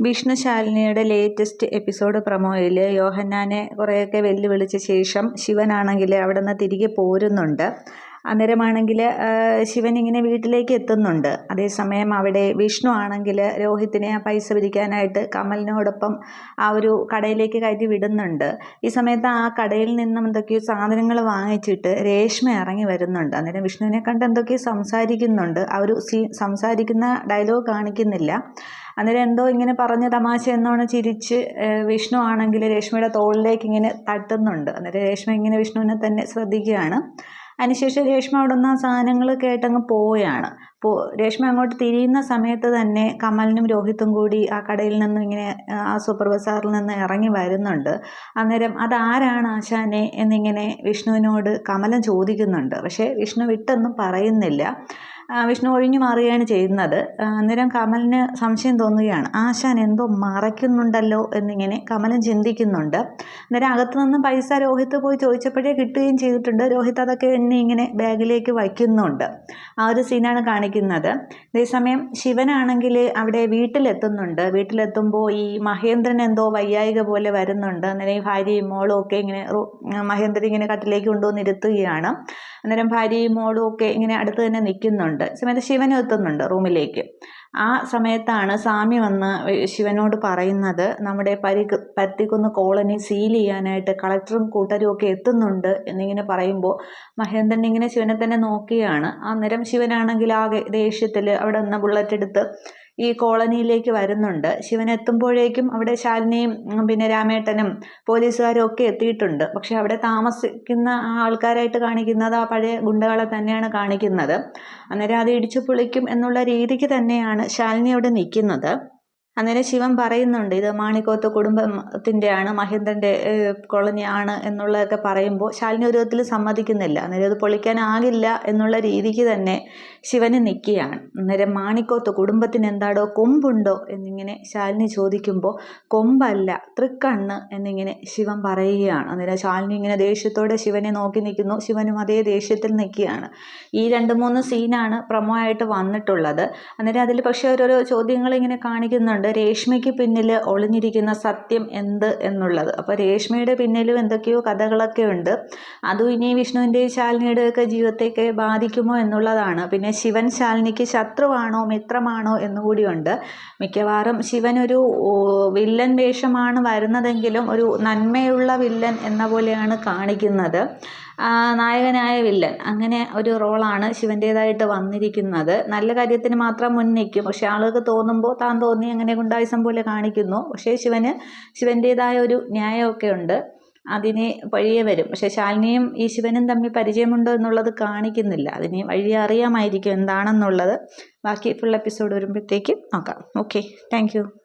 വിഷ്ണുശാലിനിയുടെ latest episode പ്രൊമോയിൽ യോഹന്നാനെ കുറേയൊക്കെ വെല്ലുവിളിച്ച ശേഷം ശിവനാണെങ്കിൽ അവിടെ നിന്ന് തിരികെ പോരുന്നുണ്ട്. അന്നേരമാണെങ്കിൽ ശിവൻ ഇങ്ങനെ വീട്ടിലേക്ക് എത്തുന്നുണ്ട്. അതേസമയം അവിടെ വിഷ്ണു ആണെങ്കിൽ രോഹിത്തിനെ ആ പൈസ പിരിക്കാനായിട്ട് കമലിനോടൊപ്പം ആ ഒരു കടയിലേക്ക് കയറ്റി വിടുന്നുണ്ട്. ഈ സമയത്ത് ആ കടയിൽ നിന്നും എന്തൊക്കെയോ സാധനങ്ങൾ വാങ്ങിച്ചിട്ട് രേഷ്മ ഇറങ്ങി വരുന്നുണ്ട്. അന്നേരം വിഷ്ണുവിനെ കണ്ട് എന്തൊക്കെയോ സംസാരിക്കുന്നുണ്ട്. ആ ഒരു സീ സംസാരിക്കുന്ന ഡയലോഗ് കാണിക്കുന്നില്ല. അന്നേരം എന്തോ ഇങ്ങനെ പറഞ്ഞ തമാശ എന്നോണം ചിരിച്ച് വിഷ്ണു ആണെങ്കിൽ രേഷ്മയുടെ തോളിലേക്ക് ഇങ്ങനെ തട്ടുന്നുണ്ട്. അന്നേരം രേഷ്മ ഇങ്ങനെ വിഷ്ണുവിനെ തന്നെ ശ്രദ്ധിക്കുകയാണ്. അതിനുശേഷം രേഷ്മ അവിടെ നിന്ന് സാധനങ്ങൾ കേട്ടങ്ങ് പോവുകയാണ്. അപ്പോൾ രേഷ്മ അങ്ങോട്ട് തിരിയുന്ന സമയത്ത് തന്നെ കമലിനും രോഹിത്തും കൂടി ആ കടയിൽ നിന്നും ഇങ്ങനെ ആ സൂപ്പർ ബസാറിൽ നിന്ന് ഇറങ്ങി വരുന്നുണ്ട്. അന്നേരം അതാരാണ് ആശാനെ എന്നിങ്ങനെ വിഷ്ണുവിനോട് കമലം ചോദിക്കുന്നുണ്ട്. പക്ഷേ വിഷ്ണു വിട്ടൊന്നും പറയുന്നില്ല. വിഷ്ണു ഒഴിഞ്ഞു മാറുകയാണ് ചെയ്യുന്നത്. അന്നേരം കമലിന് സംശയം തോന്നുകയാണ്. ആശാൻ എന്തോ മറയ്ക്കുന്നുണ്ടല്ലോ എന്നിങ്ങനെ കമലൻ ചിന്തിക്കുന്നുണ്ട്. അന്നേരം അകത്തു നിന്ന് പൈസ രോഹിത്ത് പോയി ചോദിച്ചപ്പോഴേ കിട്ടുകയും ചെയ്തിട്ടുണ്ട്. രോഹിത്ത് അതൊക്കെ എണ്ണി ഇങ്ങനെ ബാഗിലേക്ക് വയ്ക്കുന്നുണ്ട്. ആ ഒരു സീനാണ് കാണിക്കുന്നത്. അതേസമയം ശിവനാണെങ്കിൽ അവിടെ വീട്ടിലെത്തുന്നുണ്ട്. വീട്ടിലെത്തുമ്പോൾ ഈ മഹേന്ദ്രൻ എന്തോ വയ്യായിക പോലെ വരുന്നുണ്ട്. അന്നേരം ഈ ഭാര്യയും മോളും ഒക്കെ ഇങ്ങനെ മഹേന്ദ്രൻ ഇങ്ങനെ കട്ടിലേക്ക് കൊണ്ടുവന്നിരുത്തുകയാണ് അന്നേരം ഭാര്യയും മോളും ഒക്കെ ഇങ്ങനെ അടുത്ത് തന്നെ നിൽക്കുന്നുണ്ട്. സമയത്ത് ശിവനും എത്തുന്നുണ്ട് റൂമിലേക്ക്. ആ സമയത്താണ് സ്വാമി വന്ന് ശിവനോട് പറയുന്നത് നമ്മുടെ പരി പരുത്തിക്കുന്ന് കോളനി സീൽ ചെയ്യാനായിട്ട് കളക്ടറും കൂട്ടരും ഒക്കെ എത്തുന്നുണ്ട് എന്നിങ്ങനെ പറയുമ്പോൾ മഹേന്ദ്രൻ ഇങ്ങനെ ശിവനെ തന്നെ നോക്കിയാണ്. അന്നേരം ശിവനാണെങ്കിൽ ആകെ ദേഷ്യത്തിൽ അവിടെ നിന്ന് ബുള്ളറ്റ് എടുത്ത് ഈ കോളനിയിലേക്ക് വരുന്നുണ്ട്. ശിവൻ എത്തുമ്പോഴേക്കും അവിടെ ശാലിനിയും പിന്നെ രാമേട്ടനും പോലീസുകാരും ഒക്കെ എത്തിയിട്ടുണ്ട്. പക്ഷെ അവിടെ താമസിക്കുന്ന ആ ആൾക്കാരായിട്ട് കാണിക്കുന്നത് ആ പഴയ ഗുണ്ടകളെ തന്നെയാണ് കാണിക്കുന്നത്. അന്നേരം അത് ഇടിച്ചു പൊളിക്കും എന്നുള്ള രീതിക്ക് തന്നെയാണ് ശാലിനി അവിടെ നിൽക്കുന്നത്. അന്നേരം ശിവൻ പറയുന്നുണ്ട് ഇത് മാണിക്കോത്ത് കുടുംബത്തിന്റെയാണ് മഹേന്ദ്രന്റെ കോളനിയാണ് എന്നുള്ളതൊക്കെ പറയുമ്പോൾ ശാലിനി ഒരു വിധത്തിൽ സമ്മതിക്കുന്നില്ല. അന്നേരം അത് പൊളിക്കാനാകില്ല എന്നുള്ള രീതിക്ക് തന്നെ ശിവന് നിൽക്കുകയാണ്. അന്നേരം മാണിക്കോത്ത് കുടുംബത്തിന് എന്താടോ കൊമ്പുണ്ടോ എന്നിങ്ങനെ ശാലിനി ചോദിക്കുമ്പോൾ കൊമ്പല്ല തൃക്കണ്ണ് എന്നിങ്ങനെ ശിവൻ പറയുകയാണ്. അന്നേരം ശാലിനി ഇങ്ങനെ ദേഷ്യത്തോടെ ശിവനെ നോക്കി നിൽക്കുന്നു. ശിവനും അതേ ദേഷ്യത്തിൽ നിൽക്കുകയാണ്. ഈ രണ്ട് മൂന്ന് സീനാണ് പ്രമോ ആയിട്ട് വന്നിട്ടുള്ളത്. അന്നേരം അതിൽ പക്ഷേ ഓരോരോ ചോദ്യങ്ങൾ ഇങ്ങനെ കാണിക്കുന്നുണ്ട്. രേഷ്മയ്ക്ക് പിന്നിൽ ഒളിഞ്ഞിരിക്കുന്ന സത്യം എന്ത് എന്നുള്ളത്. അപ്പോൾ രേഷ്മയുടെ പിന്നിലും എന്തൊക്കെയോ കഥകളൊക്കെ ഉണ്ട്. അതും ഇനി വിഷ്ണുവിന്റെയും ശാലിനിയുടെയൊക്കെ ജീവിതത്തേക്ക് ബാധിക്കുമോ എന്നുള്ളതാണ്. പിന്നെ ശിവൻ ശാലിനിക്ക് ശത്രുവാണോ മിത്രമാണോ എന്നുകൂടിയുണ്ട്. മിക്കവാറും ശിവൻ ഒരു വില്ലൻ വേഷമാണ് വരുന്നതെങ്കിലും ഒരു നന്മയുള്ള വില്ലൻ എന്ന പോലെയാണ് കാണിക്കുന്നത്. നായകനായ വില്ലൻ. അങ്ങനെ ഒരു റോളാണ് ശിവന്റേതായിട്ട് വന്നിരിക്കുന്നത്. നല്ല കാര്യത്തിന് മാത്രം മുന്നിക്കും. പക്ഷെ ആളുകൾക്ക് തോന്നുമ്പോൾ താൻ തോന്നി അങ്ങനെ ഗുണ്ടായുസം പോലെ കാണിക്കുന്നു. പക്ഷേ ശിവന് ശിവന്റേതായ ഒരു ന്യായമൊക്കെ ഉണ്ട്. അതിനെ വഴിയെ വരും. പക്ഷെ ശാലിനിയും ഈ ശിവനും തമ്മിൽ പരിചയമുണ്ടോ എന്നുള്ളത് കാണിക്കുന്നില്ല. അതിനെ വഴി അറിയാമായിരിക്കും എന്താണെന്നുള്ളത്. ബാക്കി ഫുൾ എപ്പിസോഡ് വരുമ്പോഴത്തേക്കും നോക്കാം. Okay thank